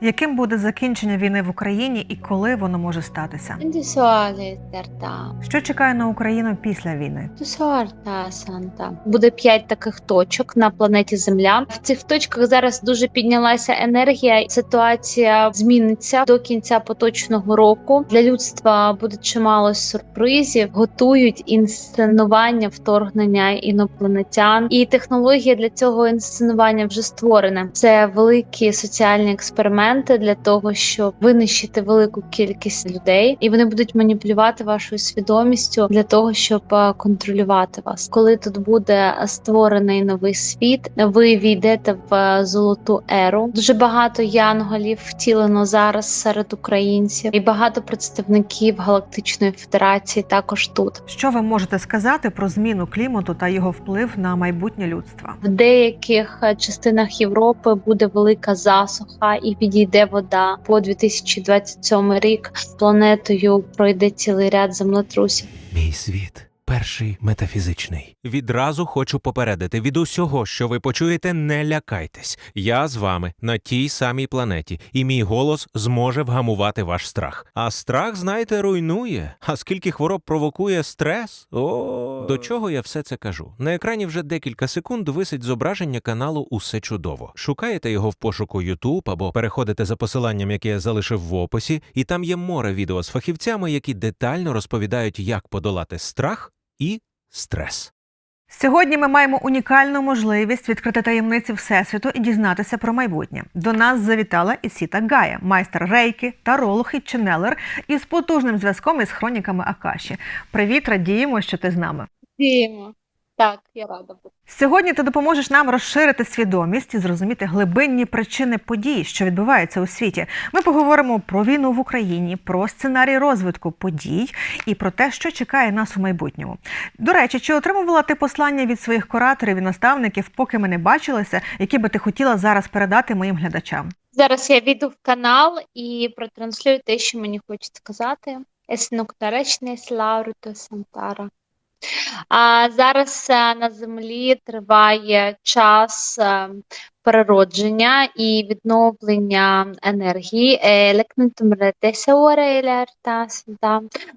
Яким буде закінчення війни в Україні і коли воно може статися? Що чекає на Україну після війни? Санта. Буде п'ять таких точок на планеті Земля. В цих точках зараз дуже піднялася енергія. Ситуація зміниться до кінця поточного року. Для людства буде чимало сюрпризів. Готують інсценування вторгнення інопланетян, і технологія для цього інсценування вже створена. Це великі соціальні експерименти для того, щоб винищити велику кількість людей, і вони будуть маніпулювати вашою свідомістю для того, щоб е, контролювати вас. Коли тут буде створений новий світ, ви війдете в е, золоту еру. Дуже багато янголів втілено зараз серед українців, і багато представників галактичної федерації також тут. Що ви можете сказати про зміну клімату та його вплив на майбутнє людства? В деяких е, частинах Європи буде велика засуха і підійде вода. По 2027 рік планетою пройде цілий ряд землетрусів. Мій світ перший метафізичний. Відразу хочу попередити від усього, що ви почуєте, не лякайтесь. Я з вами на тій самій планеті, і мій голос зможе вгамувати ваш страх. А страх, знаєте, руйнує. А скільки хвороб провокує стрес? О, до чого я все це кажу? На екрані вже декілька секунд висить зображення каналу Усе чудово. Шукаєте його в пошуку YouTube або переходите за посиланням, яке я залишив в описі, і там є море відео з фахівцями, які детально розповідають, як подолати страх і стрес. Сьогодні ми маємо унікальну можливість відкрити таємниці всесвіту і дізнатися про майбутнє. До нас завітала Ісіта Гая, майстер рейки, таролог і ченелер із потужним зв'язком із хроніками Акаші. Привіт, радіємо, що ти з нами. Діємо. Так, я рада бути. Сьогодні ти допоможеш нам розширити свідомість і зрозуміти глибинні причини подій, що відбуваються у світі. Ми поговоримо про війну в Україні, про сценарій розвитку подій і про те, що чекає нас у майбутньому. До речі, чи отримувала ти послання від своїх кураторів і наставників, поки ми не бачилися, які би ти хотіла зараз передати моїм глядачам? Зараз я війду в канал і протранслюю те, що мені хочуть сказати. Еснуктаречний Славруто Сантара. А зараз е, на землі триває час е, переродження і відновлення енергії. Е.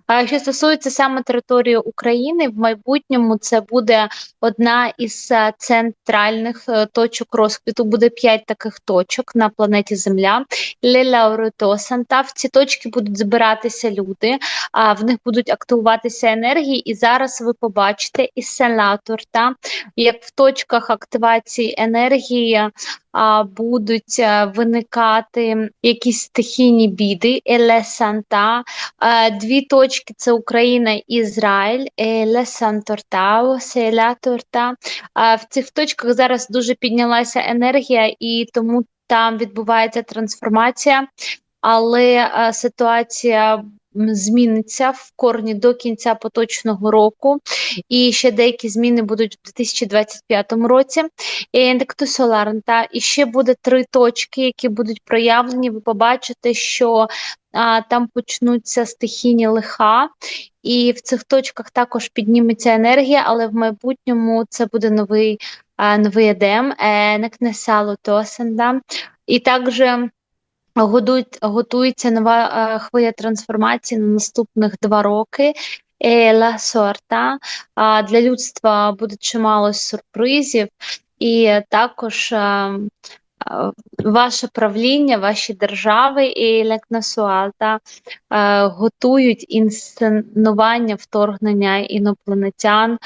А Що стосується саме території України, в майбутньому це буде одна із е, центральних е, точок розквіту. Буде п'ять таких точок на планеті Земля. Лелауритосанта. В ці точки будуть збиратися люди, а в них будуть активуватися енергії. І зараз ви побачите ісселатурта, як в точках активації енергії будуть е, виникати якісь стихійні біди. Елесанта. Е, Дві точки це Україна і Ізраїль. Елесантортау, селятурта. А В цих точках зараз дуже піднялася енергія, і тому там відбувається трансформація, але е, ситуація зміниться в корні до кінця поточного року, і ще деякі зміни будуть в 2025 році. Соларнта. І ще буде три точки, які будуть проявлені. Ви побачите, що а, там почнуться стихійні лиха, і в цих точках також підніметься енергія, але в майбутньому це буде новий, новий едем, е, некнесалу тосенда. І також годують, готується нова е, хвиля трансформації на наступних два роки. Е, Ла сорта. Для людства буде чимало сюрпризів, і також е, ваше правління, ваші держави і лекнасуалта е, готують інсценування вторгнення інопланетян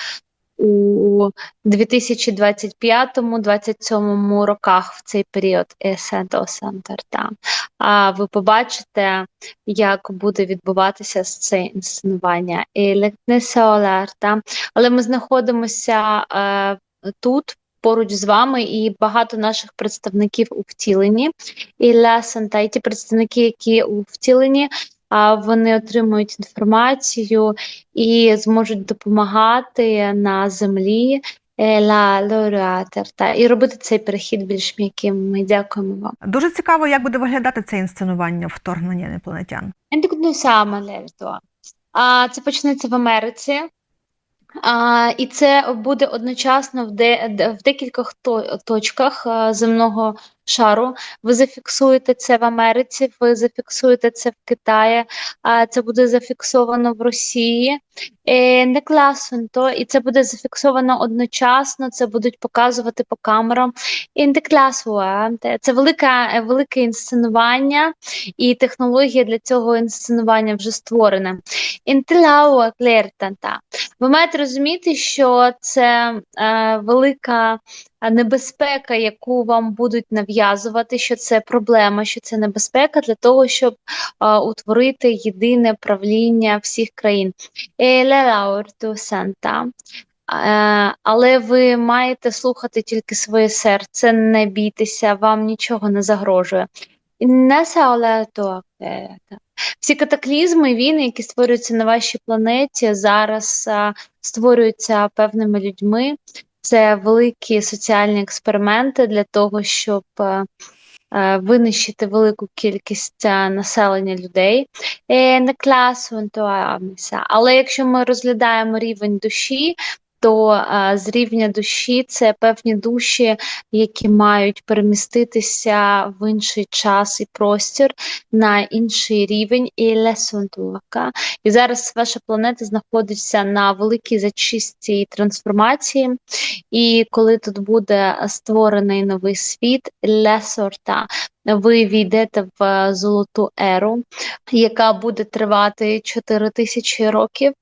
у 2025-2027 роках в цей період Есенто Сантерта. А ви побачите, як буде відбуватися це інсценування. І. Але ми знаходимося е, тут. Поруч з вами і багато наших представників у втіленні. І Ля Санта, і ті представники, які у втіленні, вони отримують інформацію і зможуть допомагати на землі е, лауреатерта і робити цей перехід більш м'яким. Ми дякуємо вам. Дуже цікаво, як буде виглядати це інсценування вторгнення інопланетян. Ендикну. А це почнеться в Америці. А, і це буде одночасно в, де, де- в декількох точках земного шару. Ви зафіксуєте це в Америці, ви зафіксуєте це в Китаї, це буде зафіксовано в Росії. Е, не класно, і це буде зафіксовано одночасно. Це будуть показувати по камерам. І не класно, Це велика, велике інсценування, і технологія для цього інсценування вже створена. Інтелау клертанта. Ви маєте розуміти, що це е, велика небезпека, яку вам будуть нав'язувати, що це проблема, що це небезпека для того, щоб е, утворити єдине правління всіх країн. Санта. Е, Але ви маєте слухати тільки своє серце, не бійтеся, вам нічого не загрожує. Акета. Всі катаклізми, війни, які створюються на вашій планеті, зараз а, створюються певними людьми. Це великі соціальні експерименти для того, щоб а, а, винищити велику кількість а, населення людей. Е, Не класу, але якщо ми розглядаємо рівень душі, то з рівня душі це певні душі, які мають переміститися в інший час і простір на інший рівень і лесонтуака. І зараз ваша планета знаходиться на великій зачистці і трансформації. І коли тут буде створений новий світ, лесорта. Ви війдете в золоту еру, яка буде тривати 4 тисячі років.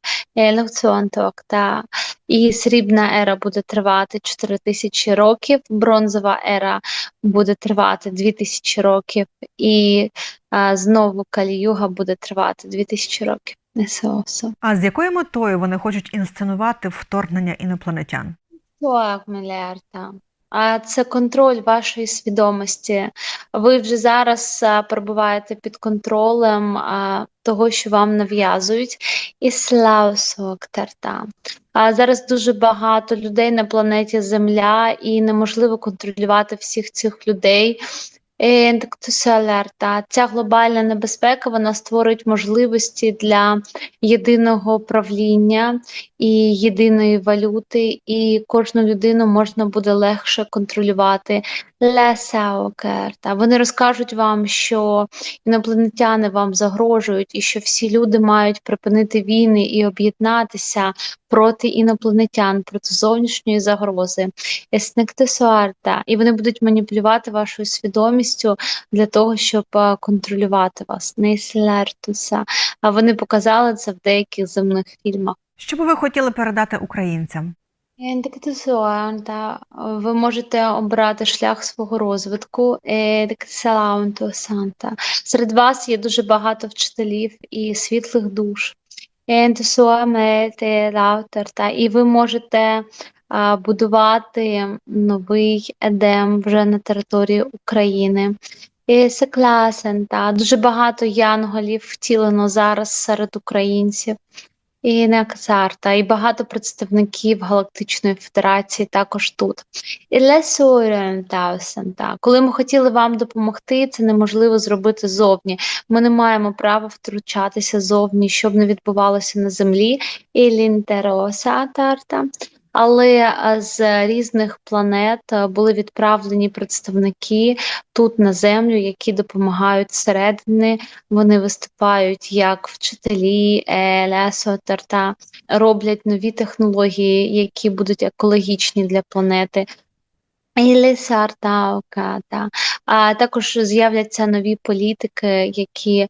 І срібна ера буде тривати 4 тисячі років, бронзова ера буде тривати 2000 років, і а, знову Каліюга буде тривати 2000 років. Несеосо. А з якою метою вони хочуть інсценувати вторгнення інопланетян? Так, мільярда. А це контроль вашої свідомості. Ви вже зараз перебуваєте під контролем того, що вам нав'язують, і слава тарта. А зараз дуже багато людей на планеті Земля, і неможливо контролювати всіх цих людей. Алерта. Ця глобальна небезпека вона створить можливості для єдиного правління і єдиної валюти, і кожну людину можна буде легше контролювати. Лесаокерта. Вони розкажуть вам, що інопланетяни вам загрожують, і що всі люди мають припинити війни і об'єднатися проти інопланетян, проти зовнішньої загрози. Еснектесуарта. І вони будуть маніпулювати вашою свідомістю для того, щоб контролювати вас. Нейслертуса. А вони показали це в деяких земних фільмах. Що би ви хотіли передати українцям? Індикатизуанта. Ви можете обрати шлях свого розвитку. Індикатизуанта. Серед вас є дуже багато вчителів і світлих душ. Індикатизуамета. І ви можете будувати новий едем вже на території України. Секласента. Дуже багато янголів втілено зараз серед українців. І не і багато представників Галактичної Федерації також тут. І Лесуорієнтаусента. Коли ми хотіли вам допомогти, це неможливо зробити зовні. Ми не маємо права втручатися зовні, щоб не відбувалося на землі. І лінтеросатарта. Але е, з різних планет е, були відправлені представники тут на землю, які допомагають зсередини. Вони виступають як вчителі, е, лесотарта, роблять нові технології, які будуть екологічні для планети. А також з'являться нові політики, які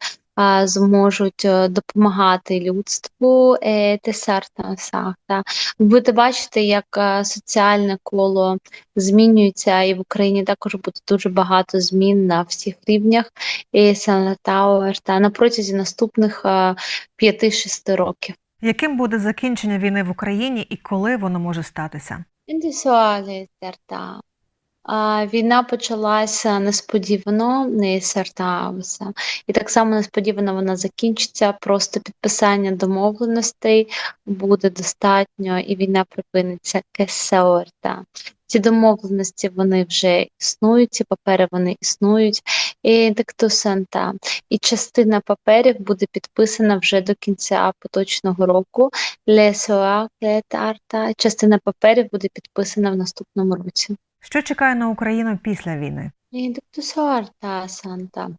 зможуть е, допомагати людству. Е, тесарта сахта. Будете бачити, як е, соціальне коло змінюється, і в Україні також буде дуже багато змін на всіх рівнях. І Санатауер та на протязі наступних 5-6 років. Яким буде закінчення війни в Україні і коли воно може статися? Війна почалася несподівано, не сертався. І так само несподівано вона закінчиться. Просто підписання домовленостей буде достатньо, і війна припиниться кесеорта. Ці домовленості вони вже існують, ці папери вони існують. І диктусента. І частина паперів буде підписана вже до кінця поточного року. Лесоа, клетарта. Частина паперів буде підписана в наступному році. Що чекає на Україну після війни? Санта.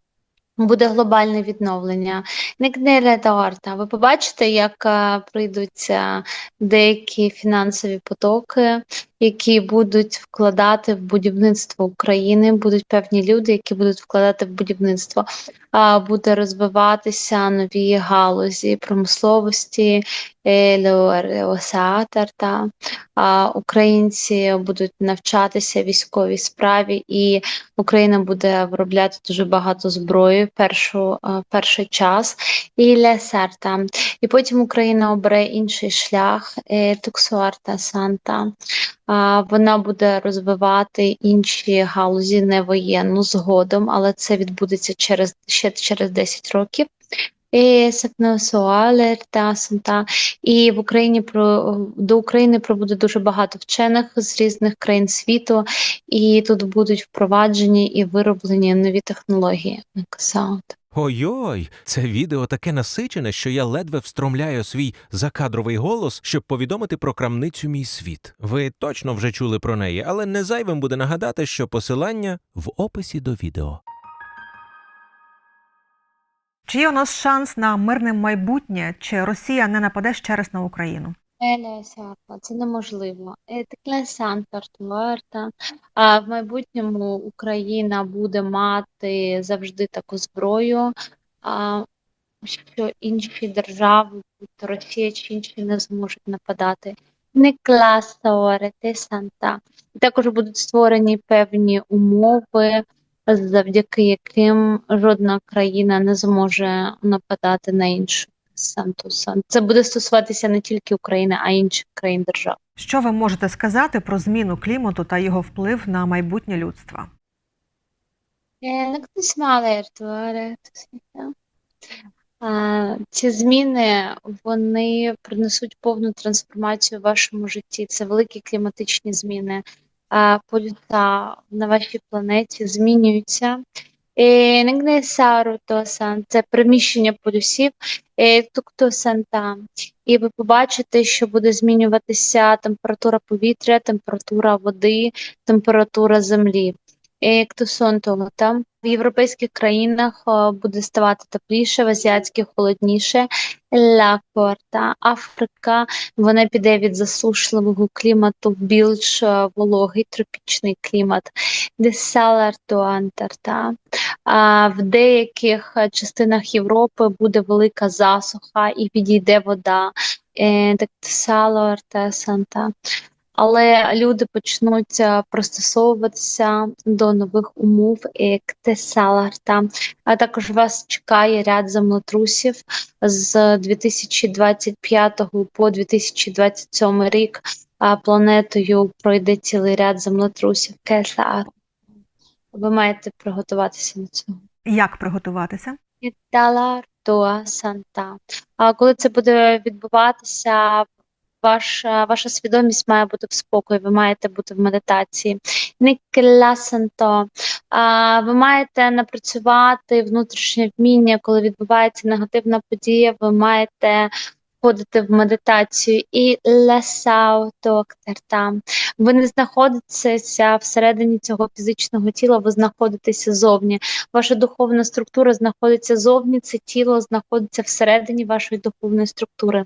Буде глобальне відновлення. Ви побачите, як е, прийдуться деякі фінансові потоки, які будуть вкладати в будівництво України. Будуть певні люди, які будуть вкладати в будівництво. А, Буде розвиватися нові галузі промисловості, е, осеатарта. А Українці будуть навчатися військовій справі, і Україна буде виробляти дуже багато зброї першу, е, перший час. І лесарта. І потім Україна обере інший шлях е, Туксуарта Санта. Вона буде розвивати інші галузі не воєнну згодом, але це відбудеться через ще через 10 років. І в Україні про до України прибуде дуже багато вчених з різних країн світу, і тут будуть впроваджені і вироблені нові технології. Ой-ой, це відео таке насичене, що я ледве встромляю свій закадровий голос, щоб повідомити про крамницю мій світ. Ви точно вже чули про неї, але не зайвим буде нагадати, що посилання в описі до відео. Чи є у нас шанс на мирне майбутнє, чи Росія не нападе ще раз на Україну? Елесарта, це неможливо. Етиклесан Тартуарта. А в майбутньому Україна буде мати завжди таку зброю, а, що інші держави, Росія чи інші, не зможуть нападати. Не класаорете санта. Також будуть створені певні умови, завдяки яким жодна країна не зможе нападати на іншу. Сантуса. Це буде стосуватися не тільки України, а й інших країн держав. Що ви можете сказати про зміну клімату та його вплив на майбутнє людства? А, Ці зміни вони принесуть повну трансформацію в вашому житті. Це великі кліматичні зміни. А, Полюса на вашій планеті змінюються. Е, тосан це приміщення полюсів, е, туктосан там. І ви побачите, що буде змінюватися температура повітря, температура води, температура землі. Е, Ктусон того там. В європейських країнах е, буде ставати тепліше, в азіатських холодніше. Корта, Африка, вона піде від засушливого клімату в більш е, вологий тропічний клімат. Десаларту Антарта. А в деяких е, частинах Європи буде велика засуха і підійде вода. Так Саларта Санта. Але люди почнуть е, пристосовуватися до нових умов як Тесаларта. А також вас чекає ряд землетрусів з 2025 по 2027 рік. А планетою пройде цілий ряд землетрусів. Кесар. Ви маєте приготуватися до цього. Як приготуватися? Тоа Санта. А коли це буде відбуватися, ваша, ваша свідомість має бути в спокої, ви маєте бути в медитації. Нікелясенто ви маєте напрацювати внутрішнє вміння, коли відбувається негативна подія, ви маєте входити в медитацію і лесау там. Ви не знаходитеся всередині цього фізичного тіла, ви знаходитеся зовні. Ваша духовна структура знаходиться зовні, це тіло знаходиться всередині вашої духовної структури.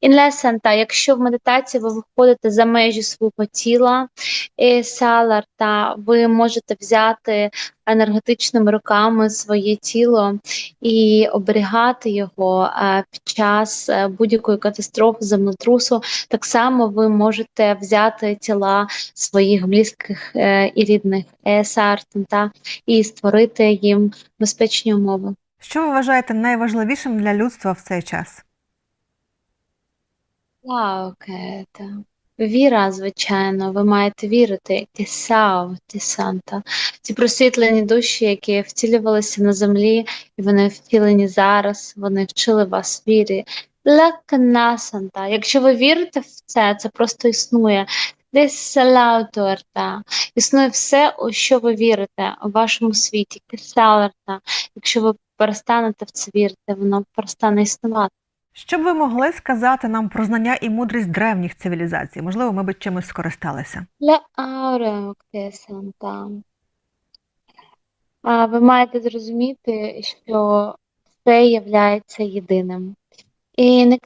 Інлесанта, якщо в медитації ви виходите за межі свого тіла, і саларта, ви можете взяти енергетичними руками своє тіло і оберігати його е, під час е, будь-якої катастрофи, землетрусу. Так само ви можете взяти тіла своїх близьких е, і рідних есартента і створити їм безпечні умови. Що ви вважаєте найважливішим для людства в цей час? Лаукета. Віра, звичайно, ви маєте вірити. Кесау, ті санта. Ці просвітлені душі, які втілювалися на землі, і вони втілені зараз, вони вчили вас вірі. Лакна санта. Якщо ви вірите в це, це просто існує. Десь лауторта. Існує все, у що ви вірите у вашому світі. Кеселерта. Якщо ви перестанете в це вірити, воно перестане існувати. Що б ви могли сказати нам про знання і мудрість древніх цивілізацій? Можливо, ми б чимось скористалися. Ви маєте зрозуміти, що все є єдиним. І не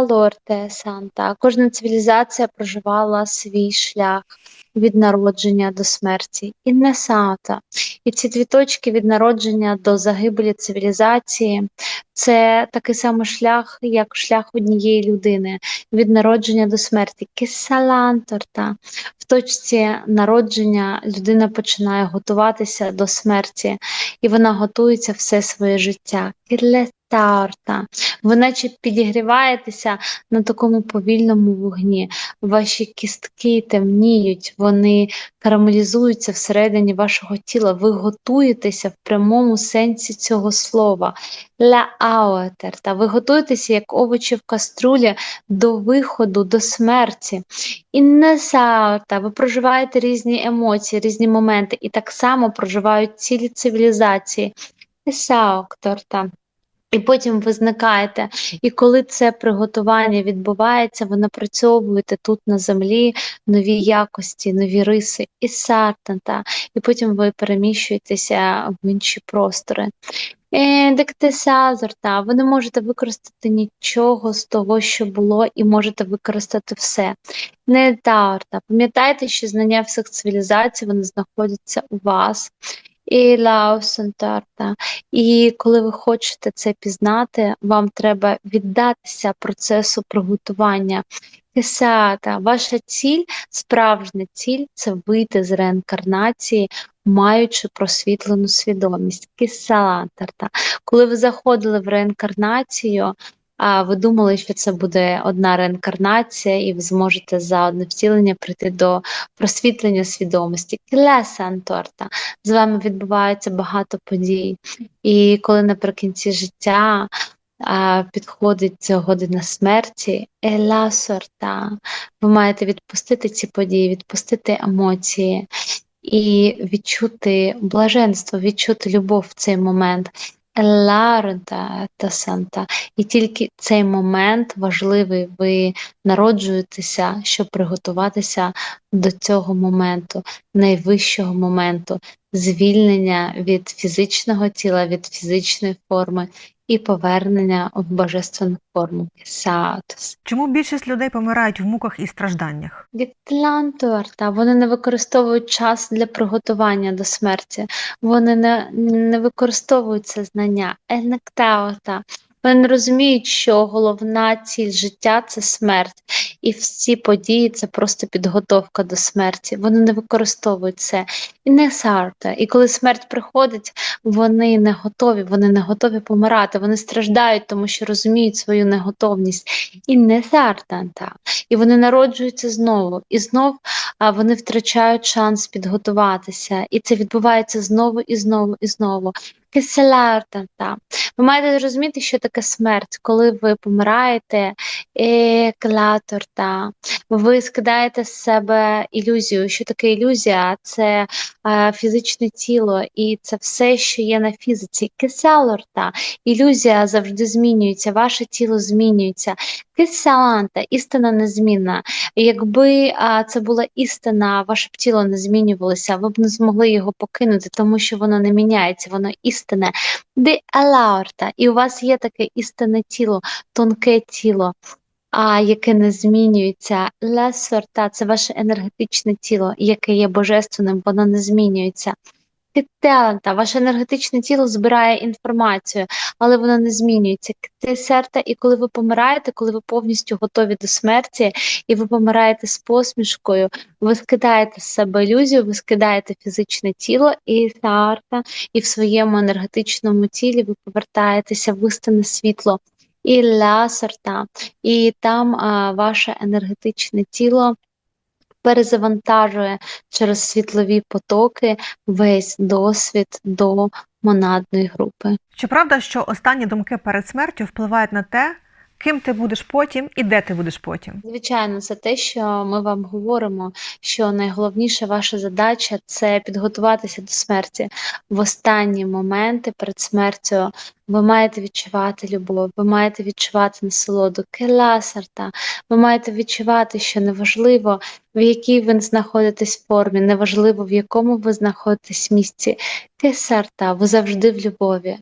лорте Санта. Кожна цивілізація проживала свій шлях від народження до смерті. І не Саута. І ці дві точки від народження до загибелі цивілізації це такий самий шлях, як шлях однієї людини від народження до смерті. Кесаланторта. В точці народження людина починає готуватися до смерті, і вона готується все своє життя. Кілетарта. Ви наче підігріваєтеся на такому повільному вогні. Ваші кістки темніють, вони карамелізуються всередині вашого тіла. Ви готуєтеся в прямому сенсі цього слова. Ля. Ви готуєтеся як овочі в каструлі до виходу, до смерті. І не саута. Ви проживаєте різні емоції, різні моменти, і так само проживають цілі цивілізації. Саукторта. І потім ви зникаєте. І коли це приготування відбувається, ви напрацьовуєте тут на землі нові якості, нові риси і сартанта, і потім ви переміщуєтеся в інші простори. Е, Дектесазорта, ви не можете використати нічого з того, що було, і можете використати все. Не таорта. Пам'ятайте, що знання всіх цивілізацій вони знаходяться у вас. І лаусентарта. І коли ви хочете це пізнати, вам треба віддатися процесу приготування. Кесата, ваша ціль, справжня ціль це вийти з реінкарнації, маючи просвітлену свідомість. Кесалантарта. Коли ви заходили в реінкарнацію, а ви думали, що це буде одна реінкарнація, і ви зможете за одне втілення прийти до просвітлення свідомості. Клесанторта. З вами відбувається багато подій. І коли наприкінці життя а, підходить година смерті, ела сорта, ви маєте відпустити ці події, відпустити емоції і відчути блаженство, відчути любов в цей момент. Еларента та санта. І тільки цей момент важливий, ви народжуєтеся, щоб приготуватися до цього моменту, найвищого моменту, звільнення від фізичного тіла, від фізичної форми і повернення в божественну форму. Саатус. Чому більшість людей помирають в муках і стражданнях? Від Дітлантуарта, вони не використовують час для приготування до смерті, вони не, не використовують це знання. Енектеота. Вони розуміють, що головна ціль життя це смерть, і всі події це просто підготовка до смерті. Вони не використовують це. І не сарта. І коли смерть приходить, вони не готові, вони не готові помирати, вони страждають, тому що розуміють свою неготовність. І не сартанта. І вони народжуються знову. І знов вони втрачають шанс підготуватися. І це відбувається знову і знову і знову. Кеселартанта. Ви маєте розуміти, що таке смерть, коли ви помираєте, еклаторта, ви скидаєте з себе ілюзію. Що таке ілюзія? Це е, фізичне тіло, і це все, що є на фізиці. Кеселорта, ілюзія завжди змінюється, ваше тіло змінюється. Кеселанта, істина незмінна. Якби а, це була істина, ваше б тіло не змінювалося, ви б не змогли його покинути, тому що воно не міняється, воно істинне. Де алаорта, і у вас є таке істинне тіло, тонке тіло, а яке не змінюється. Лесорта це ваше енергетичне тіло, яке є божественним, воно не змінюється. Кетеанта, ваше енергетичне тіло збирає інформацію, але воно не змінюється. Кетесерта, і коли ви помираєте, коли ви повністю готові до смерті, і ви помираєте з посмішкою, ви скидаєте з себе ілюзію, ви скидаєте фізичне тіло і сарта, і в своєму енергетичному тілі ви повертаєтеся в істинне світло. І лясерта, і там а, ваше енергетичне тіло перезавантажує через світлові потоки весь досвід до монадної групи. Чи правда, що останні думки перед смертю впливають на те, ким ти будеш потім і де ти будеш потім. Звичайно, це те, що ми вам говоримо, що найголовніша ваша задача це підготуватися до смерті в останні моменти перед смертю. Ви маєте відчувати любов, ви маєте відчувати насолоду, келасарта. Ви маєте відчувати, що неважливо, в якій ви знаходитесь формі, неважливо, в якому ви знаходитесь місці. Кесарта, ви завжди в любові,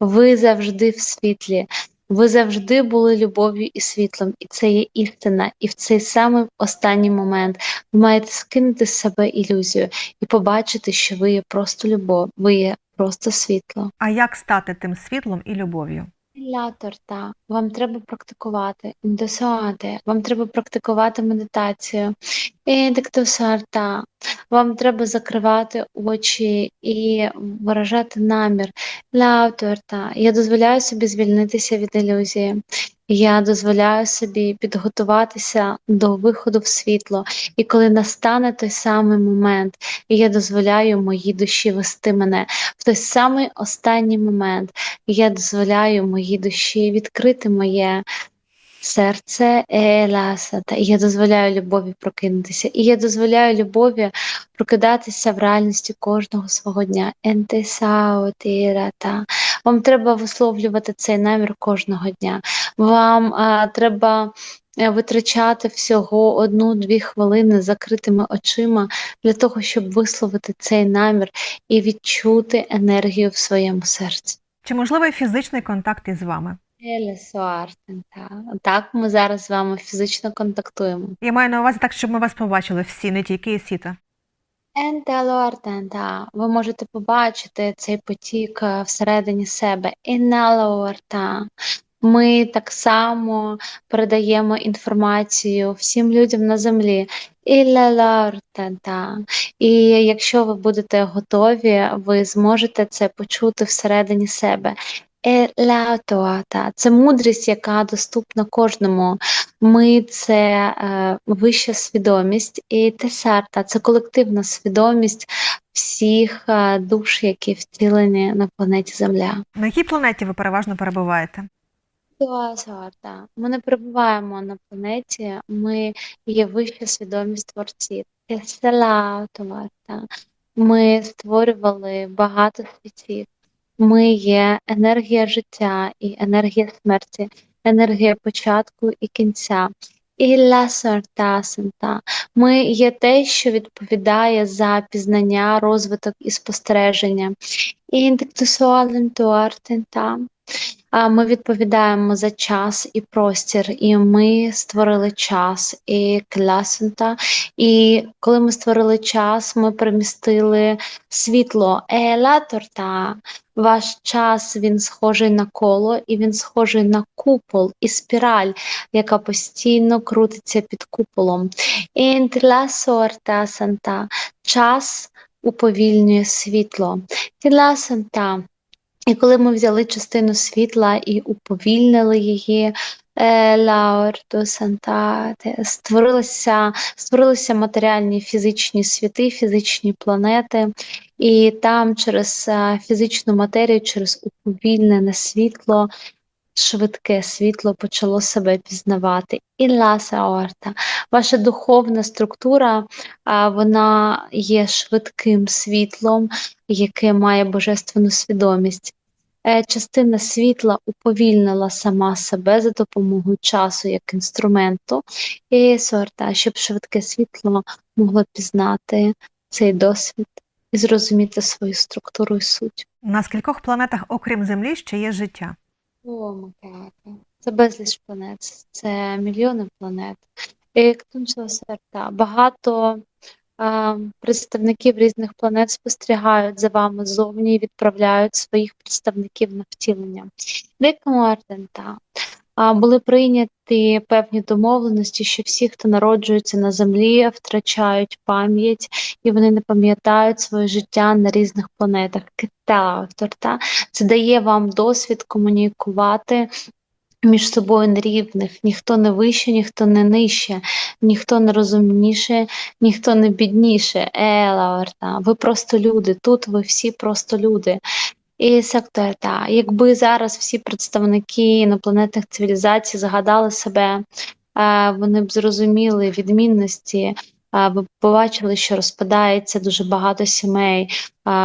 ви завжди в світлі. Ви завжди були любов'ю і світлом, і це є істина. І в цей самий останній момент ви маєте скинути з себе ілюзію і побачити, що ви є просто любов, ви є просто світло. А як стати тим світлом і любов'ю? Ля торта, вам треба практикувати індосуати, вам треба практикувати медитацію. Індиктосарта, вам треба закривати очі і виражати намір. Ля торта, я дозволяю собі звільнитися від ілюзії. Я дозволяю собі підготуватися до виходу в світло. І коли настане той самий момент, я дозволяю моїй душі вести мене в той самий останній момент, я дозволяю моїй душі відкрити моє серце еласата. І я дозволяю любові прокинутися. І я дозволяю любові прокидатися в реальності кожного свого дня. Ентесаотирата. Вам треба висловлювати цей намір кожного дня. Вам а, треба е, витрачати всього одну-дві хвилини закритими очима для того, щоб висловити цей намір і відчути енергію в своєму серці. Чи можливий фізичний контакт із вами? Елесуартента. Так, ми зараз з вами фізично контактуємо. Я маю на увазі так, щоб ми вас побачили всі, не тільки Ісіта. Ентелуартента. Ви можете побачити цей потік е, всередині себе. Інелуарта. Ми так само передаємо інформацію всім людям на землі. І якщо ви будете готові, ви зможете це почути всередині себе. Елатуата. Це мудрість, яка доступна кожному. Ми це е, вища свідомість, і тесарта це колективна свідомість всіх е, душ, які втілені на планеті Земля. На якій планеті ви переважно перебуваєте? Туасарта. Ми не перебуваємо на планеті, ми є вища свідомість творців. Еселаутуарта. Ми створювали багато світів. Ми є енергія життя і енергія смерті, енергія початку і кінця. Ілля сента. Ми є те, що відповідає за пізнання, розвиток і спостереження. І туартента. А Ми відповідаємо за час і простір, і ми створили час і класента. І коли ми створили час, ми примістили світло елаторта. Ваш час він схожий на коло, і він схожий на купол і спіраль, яка постійно крутиться під куполом. Інтласорта санта. Час уповільнює світло. Санта. І коли ми взяли частину світла і уповільнили її, е, Лаорто Санта, створилися, створилися матеріальні фізичні світи, фізичні планети, і там через е, фізичну матерію, через уповільнене світло, швидке світло почало себе пізнавати. І Ласа Орта. Ваша духовна структура, вона є швидким світлом, яке має божественну свідомість. Е, Частина світла уповільнила сама себе за допомогою часу як інструменту, і сорта, щоб швидке світло могло пізнати цей досвід і зрозуміти свою структуру і суть. На скількох планетах, окрім Землі, ще є життя? О, Макеата. Це безліч планет, це мільйони планет. І Ктунчева серта. Багато представників різних планет спостерігають за вами ззовні і відправляють своїх представників на втілення. Дикому Ардента. Були прийняті певні домовленості, що всі, хто народжується на землі, втрачають пам'ять і вони не пам'ятають своє життя на різних планетах. Кита, торта. Це дає вам досвід комунікувати між собою на рівних. Ніхто не вище, ніхто не нижче, ніхто не розумніше, ніхто не бідніше. Орта. Ви просто люди. Тут ви всі просто люди. І сектор, та якби зараз всі представники інопланетних цивілізацій згадали себе, е, вони б зрозуміли відмінності, е, б побачили, що розпадається дуже багато сімей, е,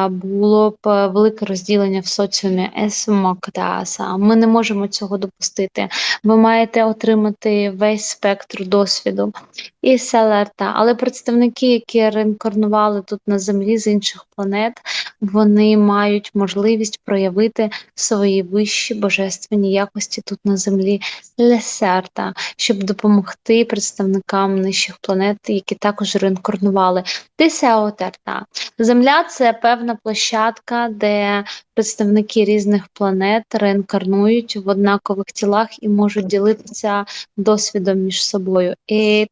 було б е, велике розділення в соціумі есмоктаса. Ми не можемо цього допустити. Ви маєте отримати весь спектр досвіду і селерта. Але представники, які реінкарнували тут на землі з інших планет, вони мають можливість проявити свої вищі божественні якості тут на землі лесерта, щоб допомогти представникам нижчих планет, які також реінкарнували. Тисеотерта. Земля це певна площадка, де представники різних планет реінкарнують в однакових тілах і можуть ділитися досвідом між собою. І.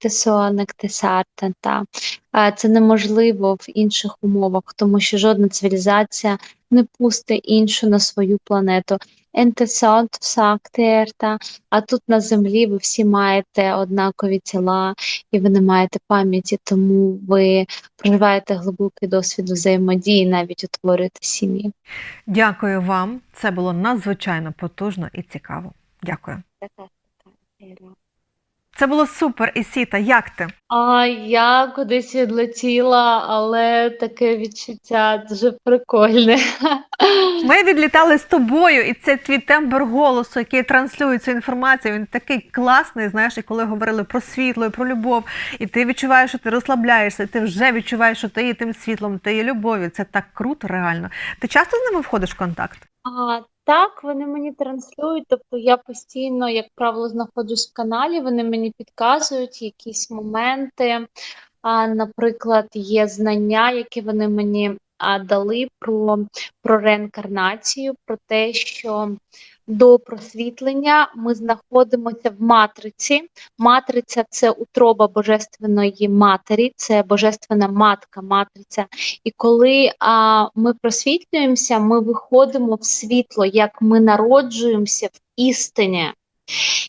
Е, Це неможливо в інших умовах, тому що жодна цивілізація не пустить іншу на свою планету. Ентесонт сактерта. А тут на землі ви всі маєте однакові тіла і ви не маєте пам'яті, тому ви проживаєте глибокий досвід взаємодії, навіть утворюєте сім'ї. Дякую вам. Це було надзвичайно потужно і цікаво. Дякую. Це було супер, Ісіта. Як ти? А я кудись відлетіла, але таке відчуття дуже прикольне. Ми відлітали з тобою, і це твій тембр голосу, який транслює цю інформацію. Він такий класний. Знаєш, і коли говорили про світло і про любов, і ти відчуваєш, що ти розслабляєшся, і ти вже відчуваєш, що ти є тим світлом, ти є любов'ю. Це так круто, реально. Ти часто з ними входиш в контакт? А, так, вони мені транслюють, тобто я постійно, як правило, знаходжусь в каналі, вони мені підказують якісь моменти. А, наприклад, є знання, які вони мені а, дали про, про реінкарнацію, про те, що до просвітлення ми знаходимося в матриці. Матриця це утроба божественної матері, це божественна матка, матриця. І коли а, ми просвітлюємося, ми виходимо в світло, як ми народжуємося в істині,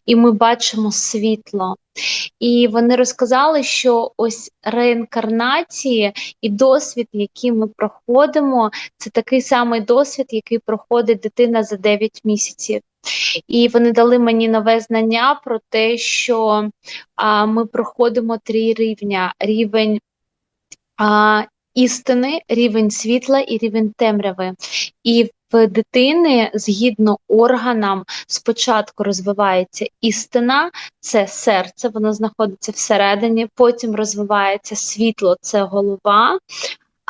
і ми бачимо світло. І вони розказали, що ось реінкарнації і досвід, який ми проходимо, це такий самий досвід, який проходить дитина за 9 місяців. І вони дали мені нове знання про те, що а, ми проходимо три рівня: рівень а, істини, рівень світла і рівень темряви. І дитини згідно органам спочатку розвивається істина, це серце, воно знаходиться всередині, потім розвивається світло, це голова.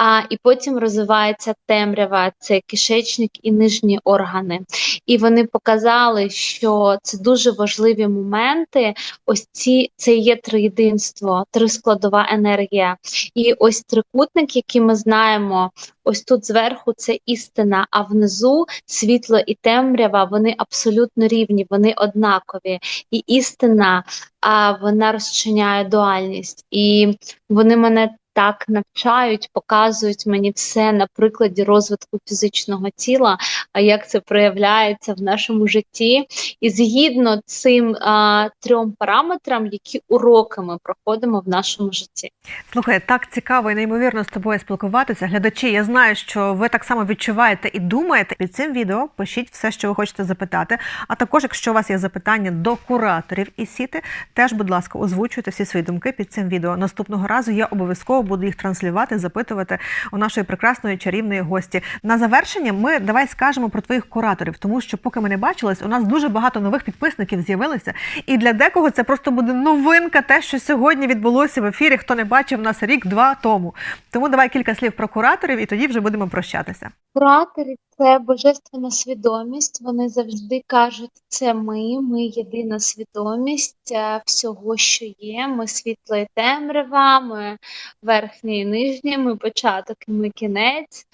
А і потім розвивається темрява, це кишечник і нижні органи. І вони показали, що це дуже важливі моменти. Ось ці це є триєдинство, трискладова енергія. І ось трикутник, який ми знаємо, ось тут зверху це істина, а внизу світло і темрява вони абсолютно рівні, вони однакові. І істина, а вона розчиняє дуальність. І вони мене так навчають, показують мені все на прикладі розвитку фізичного тіла, а як це проявляється в нашому житті. І згідно цим а, трьом параметрам, які уроки ми проходимо в нашому житті. Слухай, так цікаво і неймовірно з тобою спілкуватися. Глядачі, я знаю, що ви так само відчуваєте і думаєте. Під цим відео пишіть все, що ви хочете запитати. А також, якщо у вас є запитання до кураторів і сіти, теж, будь ласка, озвучуйте всі свої думки під цим відео. Наступного разу я обов'язково буду їх транслювати, запитувати у нашої прекрасної чарівної гості. На завершення ми давай скажемо про твоїх кураторів, тому що поки ми не бачились, у нас дуже багато нових підписників з'явилося. І для декого це просто буде новинка, те, що сьогодні відбулося в ефірі. Хто не бачив нас рік-два тому. Тому давай кілька слів про кураторів, і тоді вже будемо прощатися. Куратори це божественна свідомість. Вони завжди кажуть, це ми, ми єдина свідомість е, всього, що є. Ми світло і темрява, ми верхнє і нижнє, ми початок і ми кінець.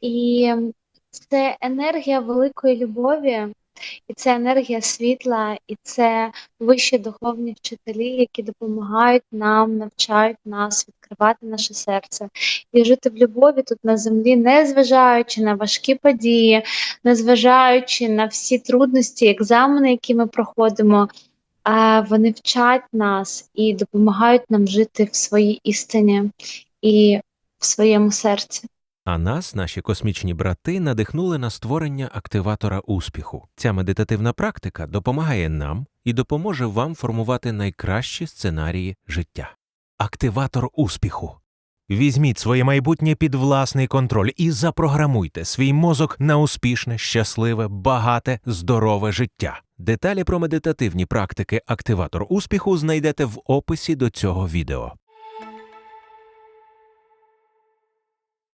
І це енергія великої любові, і це енергія світла, і це вищі духовні вчителі, які допомагають нам, навчають нас відкривати наше серце і жити в любові тут на землі, не зважаючи на важкі події, не зважаючи на всі трудності, екзамени, які ми проходимо. Вони вчать нас і допомагають нам жити в своїй істині і в своєму серці. А нас, наші космічні брати, надихнули на створення активатора успіху. Ця медитативна практика допомагає нам і допоможе вам формувати найкращі сценарії життя. Активатор успіху. Візьміть своє майбутнє під власний контроль і запрограмуйте свій мозок на успішне, щасливе, багате, здорове життя. Деталі про медитативні практики Активатор успіху знайдете в описі до цього відео.